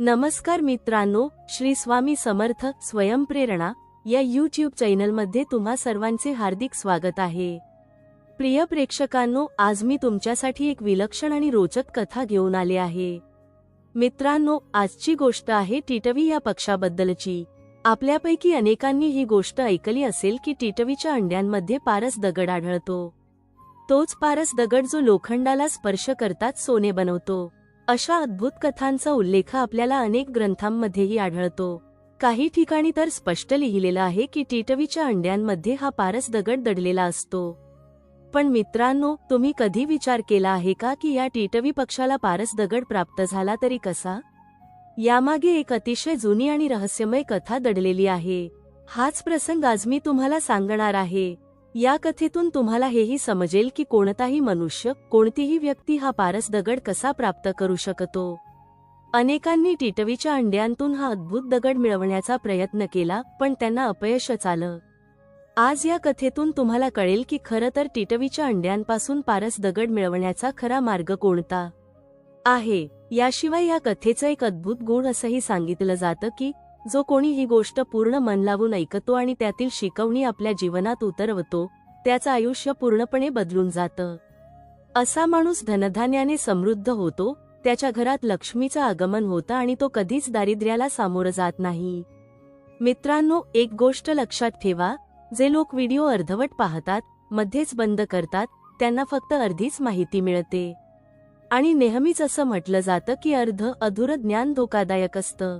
नमस्कार मित्रांनो श्री स्वामी समर्थ स्वयंप्रेरणा या यूट्यूब चॅनलमध्ये तुम्हा सर्वांचे हार्दिक स्वागत आहे. प्रिय प्रेक्षकांनो आज मी तुमच्यासाठी एक विलक्षण आणि रोचक कथा घेऊन आले आहे. मित्रांनो आजची गोष्ट आहे टिटवी या पक्षाबद्दलची. आपल्यापैकी अनेकांनी ही गोष्ट ऐकली असेल की टिटवीच्या अंड्यांमध्ये पारस दगड आढळतो. तोच पारस दगड जो लोखंडाला स्पर्श करतात सोने बनवतो. अशा अद्भुत कथांचा उल्लेख आपल्याला अनेक ग्रंथांमध्येही आढळतो. काही ठिकाणी तर स्पष्ट लिहिलेलं आहे की टिटवीच्या अंड्यांमध्ये हा पारस दगड दडलेला असतो. पण मित्रांनो तुम्ही कधी विचार केला आहे का की या टिटवी पक्षाला पारस दगड प्राप्त झाला तरी कसा? यामागे एक अतिशय जुनी आणि रहस्यमय कथा दडलेली आहे. हाच प्रसंग आज मी तुम्हाला सांगणार आहे. या कथेतून तुम्हाला हेही समजेल की कोणताही मनुष्य कोणतीही व्यक्ती हा पारस दगड कसा प्राप्त करू शकतो? अनेकांनी टिटवीच्या अंड्यांतून हा अद्भुत दगड मिळवण्याचा प्रयत्न केला पण त्यांना अपयशच आलं. आज या कथेतून तुम्हाला कळेल की खरं तर टिटवीच्या अंड्यांपासून पारस दगड मिळवण्याचा खरा मार्ग कोणता? आहे. याशिवाय या कथेचं एक अद्भुत गुण असंही सांगितलं जातं की जो कोणी ही गोष्ट पूर्ण मन लावून ऐकतो आणि त्यातील शिकवणी आपल्या जीवनात उतरवतो त्याचं आयुष्य पूर्णपणे बदलून जातं. असा माणूस धनधान्याने समृद्ध होतो त्याच्या घरात लक्ष्मीचं आगमन होतं आणि तो कधीच दारिद्र्याला सामोरं जात नाही. मित्रांनो एक गोष्ट लक्षात ठेवा जे लोक व्हिडिओ अर्धवट पाहतात मध्येच बंद करतात त्यांना फक्त अर्धीच माहिती मिळते. आणि नेहमीच असं म्हटलं जातं की अर्ध अधुरं ज्ञान धोकादायक असतं.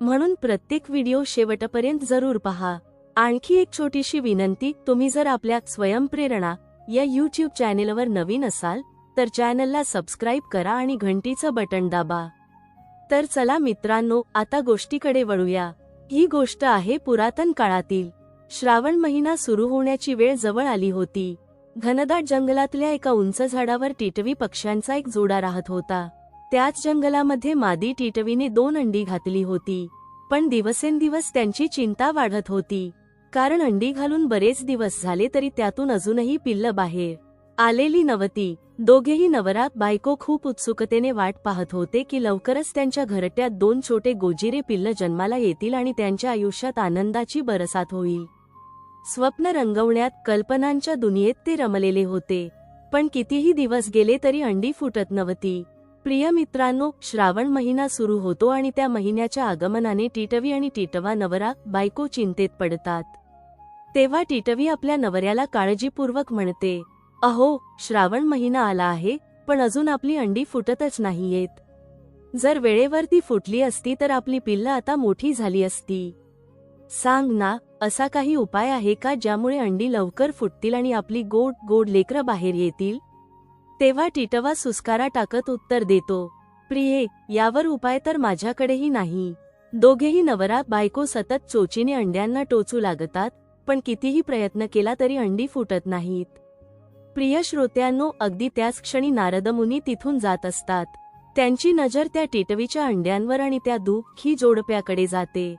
म्हणून प्रत्येक व्हिडिओ शेवटपर्यंत जरूर पहा. आणखी एक छोटीशी विनंती तुम्ही जर आपल्या स्वयंप्रेरणा या यूट्यूब चॅनेलवर नवीन असाल तर चॅनलला सबस्क्राईब करा आणि घंटीचं बटन दाबा. तर चला मित्रांनो आता गोष्टीकडे वळूया. ही गोष्ट आहे पुरातन काळातील. श्रावण महिना सुरू होण्याची वेळ जवळ आली होती. घनदाट जंगलातल्या एका उंच झाडावर टिटवी पक्ष्यांचा एक जोडा राहत होता. त्याच जंगलामध्ये मादी टिटवीने दोन अंडी घातली होती. पण दिवसेंदिवस त्यांची चिंता वाढत होती. कारण अंडी घालून बरेच दिवस झाले तरी त्यातून अजूनही पिल्ल बाहेर आलेली नवती दोघेही नवरात बायको खूप उत्सुकतेने वाट पाहत होते की लवकरच त्यांच्या घरट्यात दोन छोटे गोजिरे पिल्ल जन्माला येतील आणि त्यांच्या आयुष्यात आनंदाची बरसात होईल. स्वप्न रंगवण्यात कल्पनांच्या दुनियेत ते रमलेले होते. पण कितीही दिवस गेले तरी अंडी फुटत नव्हती. प्रिय मित्रांनो श्रावण महिना सुरू होतो आणि त्या महिन्याच्या आगमनाने टिटवी आणि टिटवा नवरा बायको चिंतेत पडतात. तेव्हा टिटवी आपल्या नवऱ्याला काळजीपूर्वक म्हणते अहो श्रावण महिना आला आहे पण अजून आपली अंडी फुटतच नाहीयेत. जर वेळेवर ती फुटली असती तर आपली पिल्ल आता मोठी झाली असती. सांग ना असा काही उपाय आहे का ज्यामुळे अंडी लवकर फुटतील आणि आपली गोड गोड लेकरं बाहेर येतील? तेव्हा टिटवा सुस्कारा टाकत उत्तर देतो प्रिये यावर उपाय तर माझ्याकडेही नाही. दोघेही नवरा बायको सतत चोचीने अंड्यांना टोचू लागतात पण कितीही प्रयत्न केला तरी अंडी फुटत नाहीत. प्रिय श्रोत्यांनो अगदी त्याच क्षणी नारदमुनी तिथून जात असतात. त्यांची नजर त्या टिटवीच्या अंड्यांवर आणि त्या दुःखी जोडप्याकडे जाते.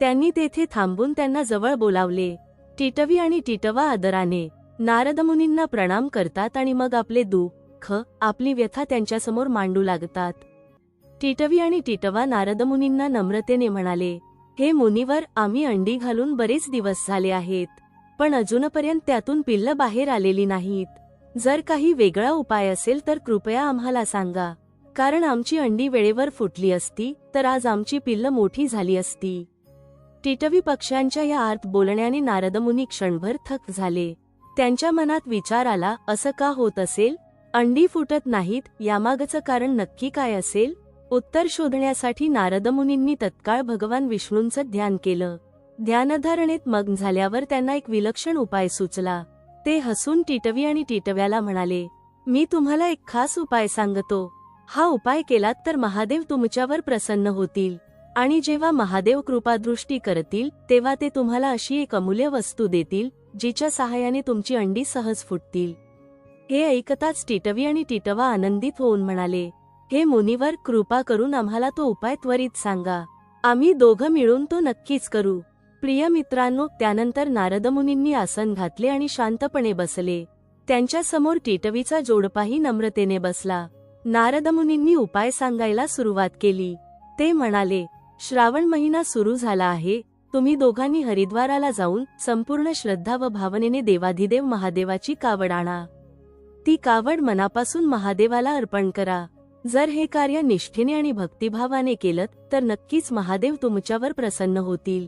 त्यांनी तेथे थांबून त्यांना जवळ बोलावले. टिटवी आणि टिटवा आदराने नारदमुनींना प्रणाम करतात आणि मग आपले दुःख आपली व्यथा त्यांच्यासमोर मांडू लागतात. टिटवी आणि टिटवा नारदमुनींना नम्रतेने म्हणाले हे मुनीवर आम्ही अंडी घालून बरेच दिवस झाले आहेत पण अजूनपर्यंत त्यातून पिल्ल बाहेर आलेली नाहीत. जर काही वेगळा उपाय असेल तर कृपया आम्हाला सांगा. कारण आमची अंडी वेळेवर फुटली असती तर आज आमची पिल्ल मोठी झाली असती. टिटवी पक्ष्यांच्या या आर्त बोलण्याने नारदमुनी क्षणभर थक झाले. त्यांच्या मनात विचार आला असं का होत असेल? अंडी फुटत नाहीत यामागचं कारण नक्की काय असेल? उत्तर शोधण्यासाठी नारदमुनींनी तत्काळ भगवान विष्णूंचं ध्यान केलं. ध्यानधारणेत मग्न झाल्यावर त्यांना एक विलक्षण उपाय सुचला. ते हसून टिटवी आणि टिटव्याला म्हणाले मी तुम्हाला एक खास उपाय सांगतो. हा उपाय केलात तर महादेव तुमच्यावर प्रसन्न होतील. आणि जेव्हा महादेव कृपादृष्टी करतील तेव्हा ते तुम्हाला अशी एक अमूल्य वस्तू देतील जिच्या सहाय्याने तुमची अंडी सहज फुटतील. हे ऐकताच टिटवी आणि टिटवा आनंदित होऊन म्हणाले हे मुनीवर कृपा करून आम्हाला तो उपाय त्वरित सांगा. आम्ही दोघं मिळून तो नक्कीच करू. प्रिय मित्रांनो त्यानंतर नारदमुनींनी आसन घातले आणि शांतपणे बसले. त्यांच्यासमोर टिटवीचा जोडपाही नम्रतेने बसला. नारदमुनींनी उपाय सांगायला सुरुवात केली. ते म्हणाले श्रावण महिना सुरू झाला आहे. तुम्ही दोघांनी हरिद्वाराला जाऊन संपूर्ण श्रद्धा व भावनेने देवाधिदेव महादेवाची कावड आणा. ती कावड मनापासून महादेवाला अर्पण करा. जर हे कार्य निष्ठेने आणि भक्तिभावाने केलं तर नक्कीच महादेव तुमच्यावर प्रसन्न होतील.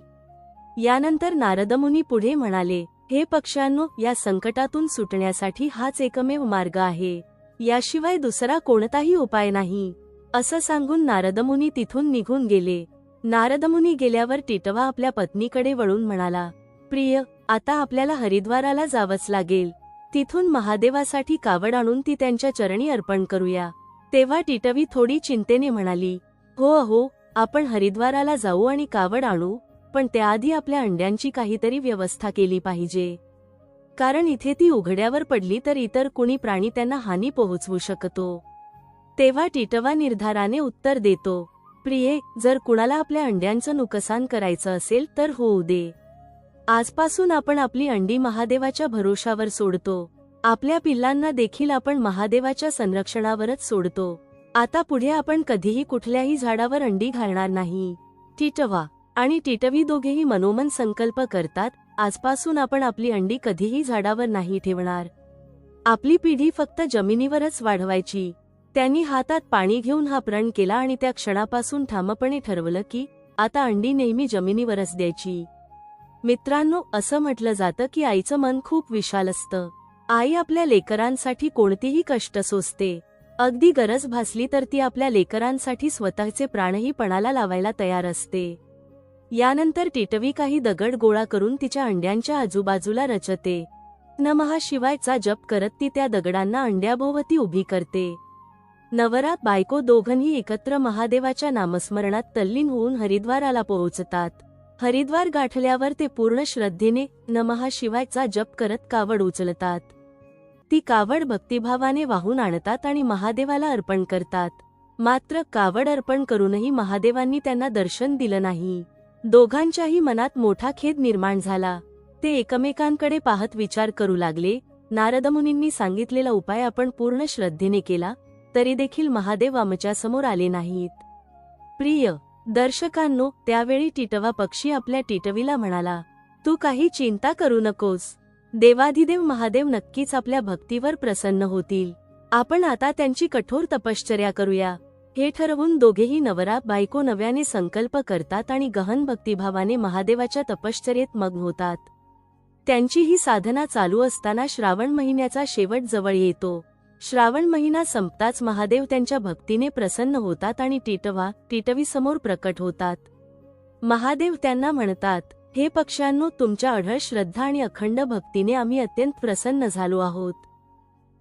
यानंतर नारदमुनी पुढे म्हणाले हे पक्ष्यांनो या संकटातून सुटण्यासाठी हाच एकमेव मार्ग आहे. याशिवाय दुसरा कोणताही उपाय नाही. असं सांगून नारदमुनी तिथून निघून गेले. नारदमुनी गेल्यावर टिटवा आपल्या पत्नीकडे वळून म्हणाला प्रिय आता आपल्याला हरिद्वाराला जावंच लागेल. तिथून महादेवासाठी कावड आणून ती त्यांच्या चरणी अर्पण करूया. तेव्हा टिटवी थोडी चिंतेने म्हणाली हो अहो आपण हरिद्वाराला जाऊ आणि कावड आणू पण त्याआधी आपल्या अंड्यांची काहीतरी व्यवस्था केली पाहिजे. कारण इथे ती उघड्यावर पडली तर इतर कुणी प्राणी त्यांना हानी पोहोचवू शकतो. तेव्हा टिटवा निर्धाराने उत्तर देतो प्रिये जर कुणाला आपल्या अंड्यांचं नुकसान करायचं असेल तर होऊ दे. आजपासून आपण आपली अंडी महादेवाच्या भरोशावर सोडतो. आपल्या पिल्लांना देखील आपण महादेवाच्या संरक्षणावरच सोडतो. आता पुढे आपण कधीही कुठल्याही झाडावर अंडी घालणार नाही. टिटवा आणि टिटवी दोघेही मनोमन संकल्प करतात आजपासून आपण आपली अंडी कधीही झाडावर नाही ठेवणार. आपली पिढी फक्त जमिनीवरच वाढवायची. त्यांनी हातात पाणी घेऊन हा प्रण केला आणि त्या क्षणापासून ठामपणे ठरवलं की आता अंडी नेहमी जमिनीवरच द्यायची. मित्रांनो असं म्हटलं जातं की आईचं मन खूप विशाल असतं. आई आपल्या लेकरांसाठी कोणतीही कष्ट सोसते. अगदी गरज भासली तर ती आपल्या लेकरांसाठी स्वतःचे प्राणही पणाला लावायला तयार असते. यानंतर टिटवी काही दगड गोळा करून तिच्या अंड्यांच्या आजूबाजूला रचते. नमहा शिवायचा जप करत ती त्या दगडांना अंड्याभोवती उभी करते. नवरा बायको दोघंही एकत्र महादेवाच्या नामस्मरणात तल्लीन होऊन हरिद्वाराला पोहोचतात. हरिद्वार गाठल्यावर ते पूर्ण श्रद्धेने नमहा शिवायचा जप करत कावड उचलतात. ती कावड भक्तिभावाने वाहून आणतात आणि महादेवाला अर्पण करतात. मात्र कावड अर्पण करूनही महादेवांनी त्यांना दर्शन दिलं नाही. दोघांच्याही मनात मोठा खेद निर्माण झाला. ते एकमेकांकडे पाहत विचार करू लागले. नारदमुनींनी सांगितलेला उपाय आपण पूर्ण श्रद्धेने केला. तरी देखील महादेव आमच्यासमोर आले नाहीत. प्रिय दर्शकांनो त्यावेळी टिटवा पक्षी आपल्या टिटवीला म्हणाला तू काही चिंता करू नकोस. देवाधिदेव महादेव नक्कीच आपल्या भक्तीवर प्रसन्न होतील. आपण आता त्यांची कठोर तपश्चर्या करूया हे ठरवून दोघेही नवरा बायको नव्याने संकल्प करतात आणि गहन भक्तिभावाने महादेवाच्या तपश्चर्येत मग्न होतात. त्यांची ही साधना चालू असताना श्रावण महिन्याचा शेवट जवळ येतो. श्रावण महिना संपताच महादेव त्यांच्या भक्तीने प्रसन्न होतात आणि टिटवा टिटवी समोर प्रकट होतात. महादेव त्यांना म्हणतात हे पक्ष्यांनो तुमच्या अढळ श्रद्धा आणि अखंड भक्तीने आम्ही अत्यंत प्रसन्न झालो आहोत.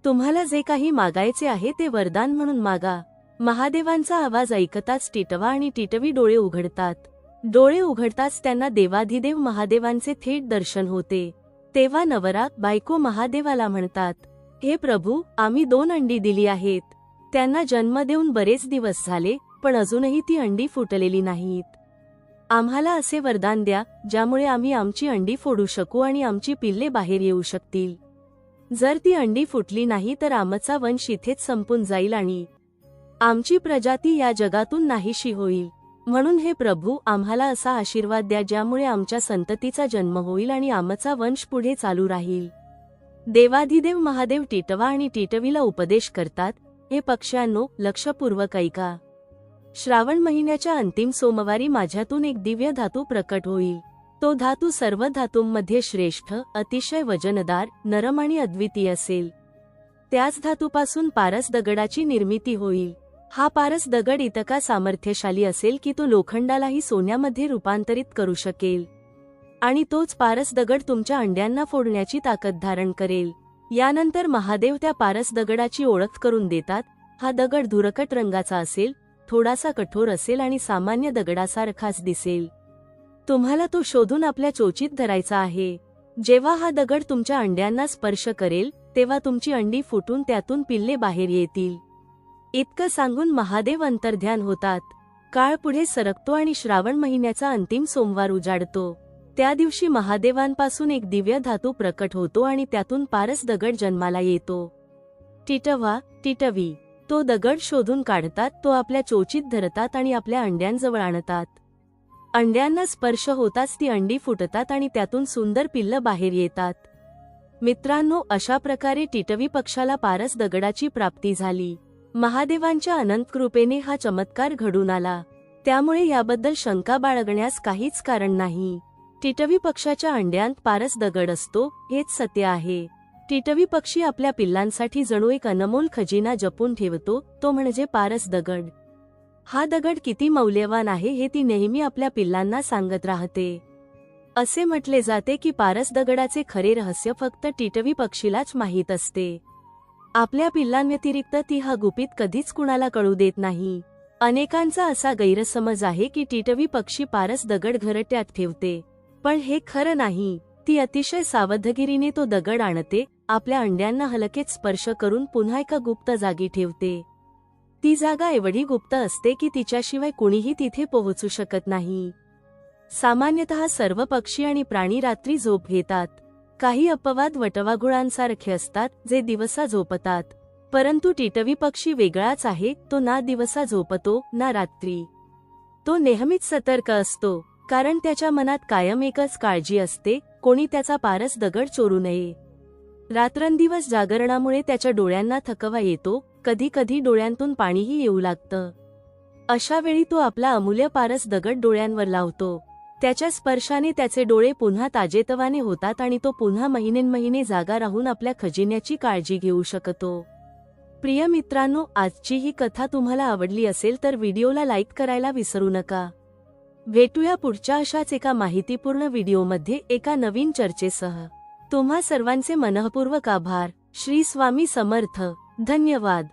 तुम्हाला जे काही मागायचे आहे ते वरदान म्हणून मागा. महादेवांचा आवाज ऐकताच टिटवा आणि टिटवी डोळे उघडतात. डोळे उघडताच त्यांना देवाधिदेव महादेवांचे थेट दर्शन होते. तेव्हा नवरा बायको महादेवाला म्हणतात हे प्रभू आम्ही दोन अंडी दिली आहेत. त्यांना जन्म देऊन बरेच दिवस झाले पण अजूनही ती अंडी फुटलेली नाहीत. आम्हाला असे वरदान द्या ज्यामुळे आम्ही आमची अंडी फोडू शकू आणि आमची पिल्ले बाहेर येऊ शकतील. जर ती अंडी फुटली नाही तर आमचा वंश इथेच संपून जाईल आणि आमची प्रजाती या जगातून नाहीशी होईल. म्हणून हे प्रभू आम्हाला असा आशीर्वाद द्या ज्यामुळे आमच्या संततीचा जन्म होईल आणि आमचा वंश पुढे चालू राहील. देवाधिदेव महादेव टिटवा आणि टिटवीला उपदेश करतात हे पक्ष्यांनो लक्षपूर्वक ऐका. श्रावण महिन्याच्या अंतिम सोमवारी माझ्यातून एक दिव्य धातू प्रकट होईल. तो धातू सर्व धातूंमध्ये श्रेष्ठ अतिशय वजनदार नरम आणि अद्वितीय असेल. त्याच धातूपासून पारस दगडाची निर्मिती होईल. हा पारस दगड इतका सामर्थ्यशाली असेल की तो लोखंडालाही सोन्यामध्ये रूपांतरित करू शकेल. आणि तोच पारस दगड तुमच्या अंड्यांना फोडण्याची ताकद धारण करेल. यानंतर महादेव त्या पारस दगडाची ओळख करून देतात हा दगड धुरकट रंगाचा असेल थोडासा कठोर असेल आणि सामान्य दगडासारखाच दिसेल. तुम्हाला तो शोधून आपल्या चोचीत धरायचा आहे. जेव्हा हा दगड तुमच्या अंड्यांना स्पर्श करेल तेव्हा तुमची अंडी फुटून त्यातून पिल्ले बाहेर येतील. इतकं सांगून महादेव अंतर्ध्यान होतात. काळ पुढे सरकतो आणि श्रावण महिन्याचा अंतिम सोमवार उजाडतो. त्या दिवशी महादेवांपासून एक दिव्य धातू प्रकट होतो आणि त्यातून पारस दगड जन्माला येतो. टिटवा टिटवी तो दगड शोधून काढतात तो आपल्या चोचीत धरतात आणि आपल्या अंड्यांजवळ आणतात. अंड्यांना स्पर्श होताच ती अंडी फुटतात आणि त्यातून सुंदर पिल्ल बाहेर येतात. मित्रांनो अशा प्रकारे टिटवी पक्षाला पारस दगडाची प्राप्ती झाली. महादेवांच्या अनंत कृपेने हा चमत्कार घडून आला. त्यामुळे याबद्दल शंका बाळगण्यास काहीच कारण नाही. टिटवी पक्षाच्या अंड्यांत पारस दगड असतो हेच सत्य आहे. टिटवी पक्षी आपल्या पिल्लांसाठी जणू एक अनमोल खजिना जपून ठेवतो तो म्हणजे पारस दगड. हा दगड किती मौल्यवान आहे हे ती नेहमी आपल्या पिल्लांना सांगत राहते. असे म्हटले जाते की पारस दगडाचे खरे रहस्य फक्त टिटवी पक्षीलाच माहीत असते. आपल्या पिल्लांव्यतिरिक्त ती हा गुपित कधीच कुणाला कळू देत नाही. अनेकांचा असा गैरसमज आहे की टिटवी पक्षी पारस दगड घरट्यात ठेवते. पण हे खरं नाही. ती अतिशय सावधगिरीने तो दगड आणते आपल्या अंड्यांना हलकेच स्पर्श करून पुन्हा एका गुप्त जागी ठेवते. ती जागा एवढी गुप्त असते की तिच्याशिवाय कुणीही तिथे पोहोचू शकत नाही. सामान्यतः सर्व पक्षी आणि प्राणी रात्री झोप घेतात. काही अपवाद वटवाघुळांसारखे असतात जे दिवसा झोपतात. परंतु टिटवी पक्षी वेगळाच आहे तो ना दिवसा झोपतो ना रात्री. तो नेहमीच सतर्क असतो. कारण त्याच्या मनात कायम एकच काळजी असते कोणी त्याचा पारस दगड चोरू नये. रात्रंदिवस जागरणामुळे त्याच्या डोळ्यांना थकवा येतो कधी कधी डोळ्यांतून पाणीही येऊ लागतं. अशा वेळी तो आपला अमूल्य पारस दगड डोळ्यांवर लावतो. त्याच्या स्पर्शाने त्याचे डोळे पुन्हा ताजेतवाने होतात आणि तो पुन्हा महिनेनमहिने जागा राहून आपल्या खजिन्याची काळजी घेऊ शकतो. प्रिय मित्रांनो आजची ही कथा तुम्हाला आवडली असेल तर व्हिडिओला लाईक करायला विसरू नका. भेटूया पुढच्या अशाच एका माहितीपूर्ण व्हिडिओमध्ये एका नवीन चर्चेसह. तुम्हा सर्वांचे मनःपूर्वक आभार. श्री स्वामी समर्थ. धन्यवाद.